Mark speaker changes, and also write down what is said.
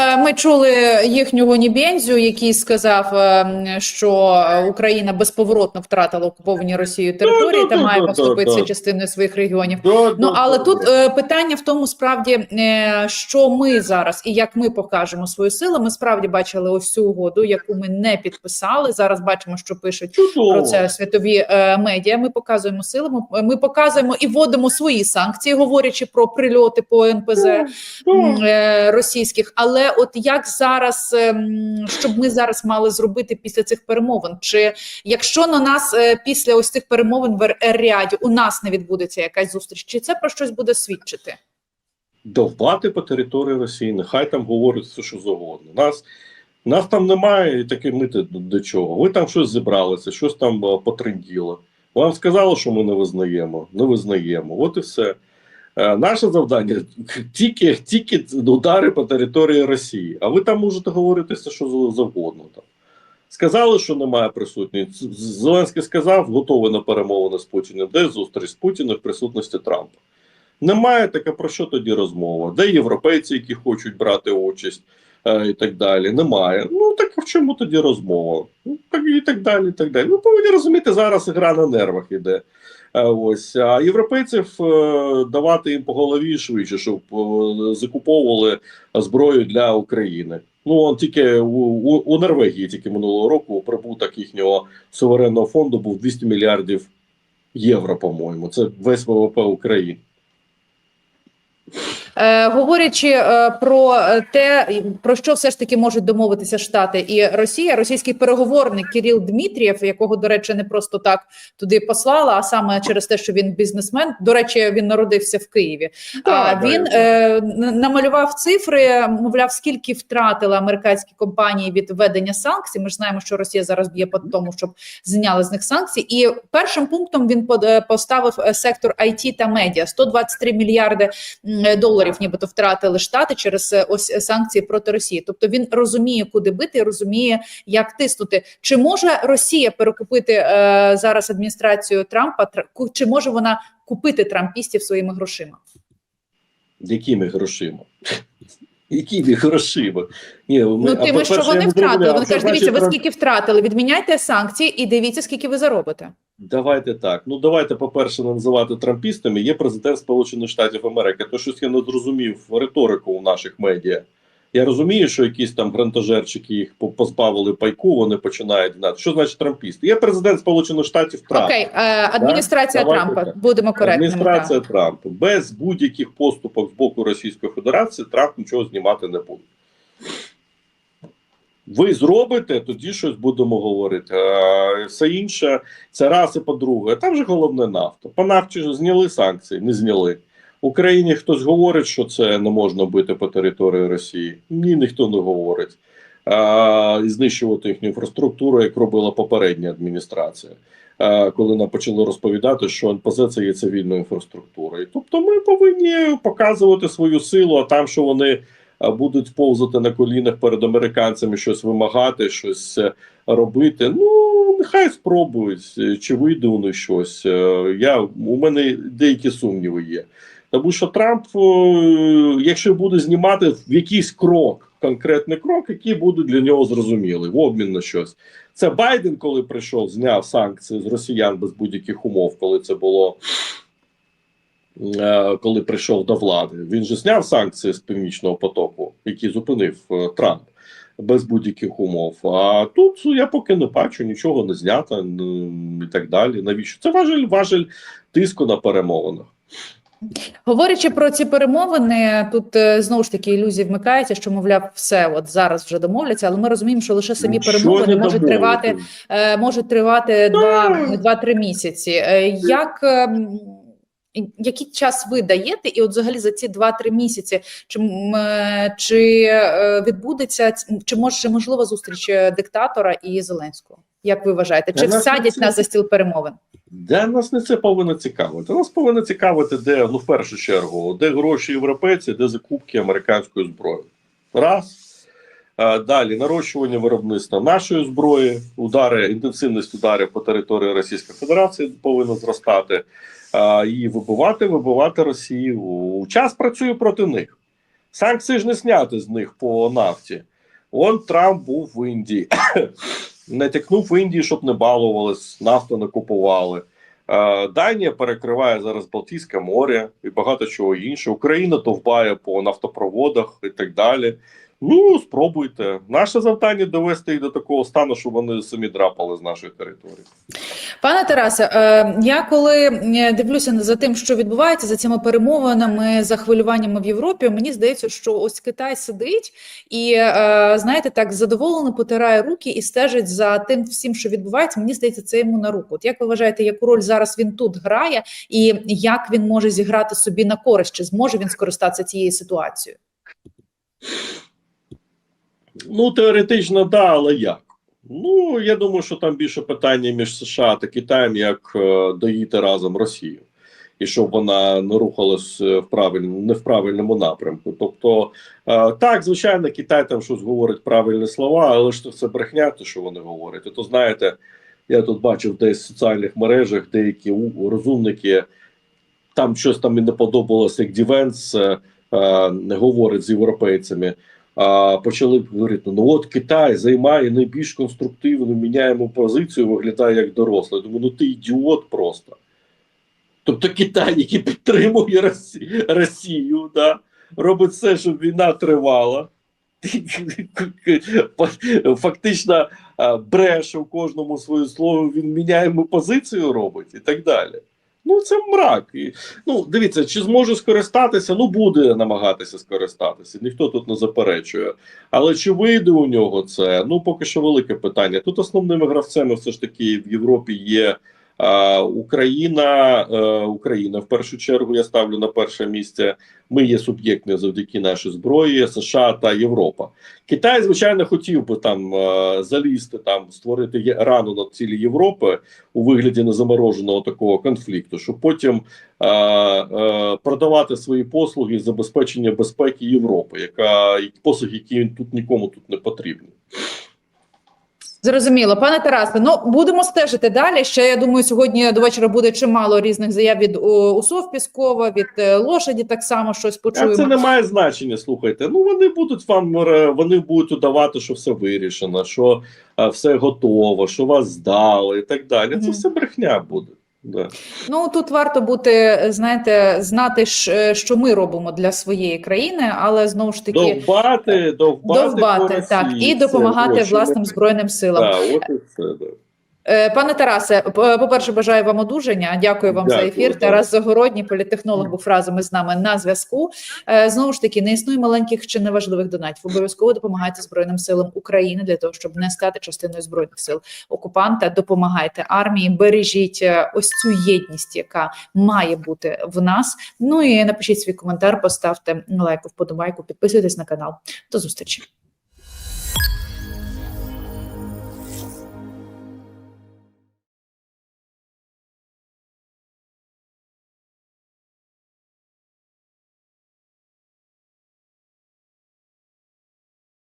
Speaker 1: Е, Ми чули їхнього Нібензю, який сказав, е, що Україна безповоротно втратила окуповані Росією території та має поступитися частиною своїх регіонів. Ну але тут е, питання в тому, справді, що ми зараз і як ми покажемо свою силу. Ми справді бачили ось цю угоду, яку ми не підписали. Зараз бачимо, що пишуть про це світові медіа. Ми показуємо сили. Ми, показуємо і вводимо свої санкції, говорячи про прильоти по НПЗ російських. Але от як зараз, ем, щоб ми зараз мали зробити після цих перемовин? Чи якщо на нас е, після ось цих перемовин в Ряді у нас не відбудеться якась зустріч, чи це про щось буде свідчити?
Speaker 2: довбати по території Росії, нехай там говорять все, що завгодно. Нас, нас там немає, і таке ми до, до чого. Ви там щось зібралися, щось там е, потренділо. Вам сказали, що ми не визнаємо, не визнаємо. От і все. Е, Наше завдання тільки, тільки удари по території Росії. А ви там можете говорити все, що завгодно. Там. Сказали, що немає присутності. Зеленський сказав, готовий на перемовини з Путіним. Де зустріч з Путіним в присутності Трампа? Немає таке про що тоді розмова? Де європейці, які хочуть брати участь і так далі? Немає. Ну так в чому тоді розмова? Ну і так далі. і так далі. Ви повинні розуміти, зараз гра на нервах іде. Е, Ось а європейців е, давати їм по голові швидше, щоб е, закуповували зброю для України. Ну он тільки у, у, у Норвегії, тільки минулого року прибуток їхнього суверенного фонду був 200 мільярдів євро. По-моєму, це весь ВВП України.
Speaker 1: Е, говорячи е, про те, про що все ж таки можуть домовитися Штати і Росія, російський переговорник Кирил Дмитрієв, якого, до речі, не просто так туди послала, а саме через те, що він бізнесмен. До речі, він народився в Києві. А він е, намалював цифри, мовляв, скільки втратили американські компанії від введення санкцій. Ми ж знаємо, що Росія зараз б'є по тому, щоб зняли з них санкції. І першим пунктом він е, поставив сектор IT та медіа 123 мільярди м, доларів, нібито втратили штати через е, ось е, санкції проти Росії. Тобто він розуміє, куди бити, розуміє, як тиснути. Чи може Росія перекупити е, зараз адміністрацію Трампа? Тр- Чи може вона купити трампістів своїми грошима?
Speaker 2: Якими грошима? Якими грошима? Ні, ми,
Speaker 1: Ну, тими, що вони втратили. Вони кажуть, дивіться, ви скільки втратили, відміняйте санкції і дивіться, скільки ви заробите.
Speaker 2: Давайте так. Ну давайте, по-перше, називати трампістами. Є президент Сполучених Штатів Америки. То щось я не зрозумів риторику у наших медіа. Я розумію, що якісь там грантожерчики їх позбавили пайку, вони починають знати. Що значить трампіст? Є президент Сполучених Штатів Трамп.
Speaker 1: Окей, е, адміністрація
Speaker 2: Давайте
Speaker 1: Трампа.
Speaker 2: так.
Speaker 1: Будемо коректними.
Speaker 2: Адміністрація
Speaker 1: так.
Speaker 2: Трампа без будь-яких поступок з боку Російської Федерації Трамп нічого знімати не буде. Ви зробите, тоді щось будемо говорити. А все інше це раз і по-друге. Там же головне нафта. По нафті ж зняли санкції, не зняли. Україні хтось говорить, що це не можна бити по території Росії. Ні, ніхто не говорить. А, і знищувати їхню інфраструктуру, як робила попередня адміністрація. А, коли нам почали розповідати, що НПЗ це є цивільною інфраструктурою. Тобто ми повинні показувати свою силу, а там, що вони будуть повзати на колінах перед американцями, щось вимагати, щось е, робити. Ну нехай спробують, чи вийде у них щось. Е, Я у мене деякі сумніви є. Тому що Трамп, е, якщо буде знімати в якийсь крок, конкретний крок, який буде для нього зрозумілий, в обмін на щось. Це Байден, коли прийшов, зняв санкції з росіян без будь-яких умов, коли це було. е, Коли прийшов до влади, він же зняв санкції з північного потоку, які зупинив е, Трамп без будь-яких умов. А тут я поки не бачу нічого не знято і так далі. Навіщо це важель важель тиску на перемовинах?
Speaker 1: Говорячи про ці перемовини, тут е, знову ж таки ілюзії вмикаються, що мовляв, все от зараз вже домовляться, але ми розуміємо, що лише самі
Speaker 2: Нічого
Speaker 1: перемовини можуть тривати е, можуть тривати два, два-три місяці. Е, Як ем, який час ви даєте, і от взагалі за ці 2-3 місяці, чи, чи відбудеться чи може можлива зустріч диктатора і Зеленського? Як ви вважаєте? Чи
Speaker 2: нас
Speaker 1: всадять
Speaker 2: це-
Speaker 1: нас за стіл перемовин?
Speaker 2: Де нас не це повинно цікавити? Нас повинно цікавити, де ну в першу чергу, де гроші європейці, де закупки американської зброї. Раз. Далі нарощування виробництва нашої зброї, удари, інтенсивність ударів по території Російської Федерації повинна зростати. І вибивати, вибивати Росію. Час працює проти них. Санкції ж не зняти з них по нафті. Он Трамп був в Індії. Натякнув в Індії, щоб не балувались, нафту не купували. Е, Данія перекриває зараз Балтійське море і багато чого інше. Україна товбає по нафтопроводах і так далі. Ну, спробуйте. Наше завдання довести їх до такого стану, щоб вони самі драпали з нашої території.
Speaker 1: Пане Тарасе, е, я коли е, дивлюся за тим, що відбувається за цими перемовинами, за хвилюваннями в Європі, мені здається, що ось Китай сидить і е, знаєте, так задоволено потирає руки і стежить за тим всім, що відбувається. Мені здається, це йому на руку. От як ви вважаєте, яку роль зараз він тут грає, і як він може зіграти собі на користь? Чи зможе він скористатися цією ситуацією?
Speaker 2: Ну, теоретично, да, але як? Ну, я думаю, що там більше питання між США та Китаєм, як е, доїти разом Росію, і щоб вона не рухалась е, в правильному, не в правильному напрямку. Тобто, е, так, звичайно, Китай там щось говорить правильні слова, але ж це брехня, те, що вони говорять. То знаєте, я тут бачив десь в соціальних мережах деякі розумники, там щось там і не подобалося, як Дівенс е, е, говорить з європейцями почали б говорити: ну от Китай займає найбільш конструктивну, міняємо позицію, виглядає як дорослий. Думаю, ну ти ідіот просто. Тобто Китай, який підтримує Росію, да, робить все, щоб війна тривала. Фактично бреше в кожному своє слово, він міняємо позицію робить і так далі. Ну, це мрак. І, ну, дивіться, чи зможе скористатися? Ну, буде намагатися скористатися. Ніхто тут не заперечує. Але чи вийде у нього це? Ну, поки що велике питання. Тут основними гравцями все ж таки в Європі є Україна. Е, Україна в першу чергу я ставлю на перше місце. Ми є суб'єктні завдяки нашій зброї, США та Європа. Китай, звичайно, хотів би там е, залізти, там створити рану на цілі Європи у вигляді незамороженого такого конфлікту, щоб потім е, е, продавати свої послуги забезпечення безпеки Європи, яка послуги, які тут нікому тут не потрібні.
Speaker 1: Зрозуміло, пане Тарасе. Ну будемо стежити далі. Ще я думаю, сьогодні до вечора буде чимало різних заяв від Усов Піскова, від е, лошаді. Так само щось
Speaker 2: А це не має значення. Слухайте. Ну вони будуть вам е, вони будуть удавати, що все вирішено, що е, все готово, що вас здали і так далі. Це
Speaker 1: Мгм.
Speaker 2: все брехня буде. Да.
Speaker 1: Ну тут варто бути, знаєте, знати, е, що ми робимо для своєї країни, але знову ж таки
Speaker 2: Довбати, довбати,
Speaker 1: довбати так і допомагати
Speaker 2: Це,
Speaker 1: власним збройним силам.
Speaker 2: Да, от і все, да.
Speaker 1: Е, Пане Тарасе, по-перше, бажаю вам одужання. Дякую вам за ефір. Тарас Загородній, політтехнолог, був разом із нами на зв'язку. Е, Знову ж таки, не існує маленьких чи неважливих донатів. Обов'язково допомагайте Збройним силам України для того, щоб не стати частиною збройних сил окупанта. Допомагайте армії, бережіть е, ось цю єдність, яка має бути в нас. Ну і напишіть свій коментар, поставте лайк, вподобайку, підписуйтесь на канал. До зустрічі.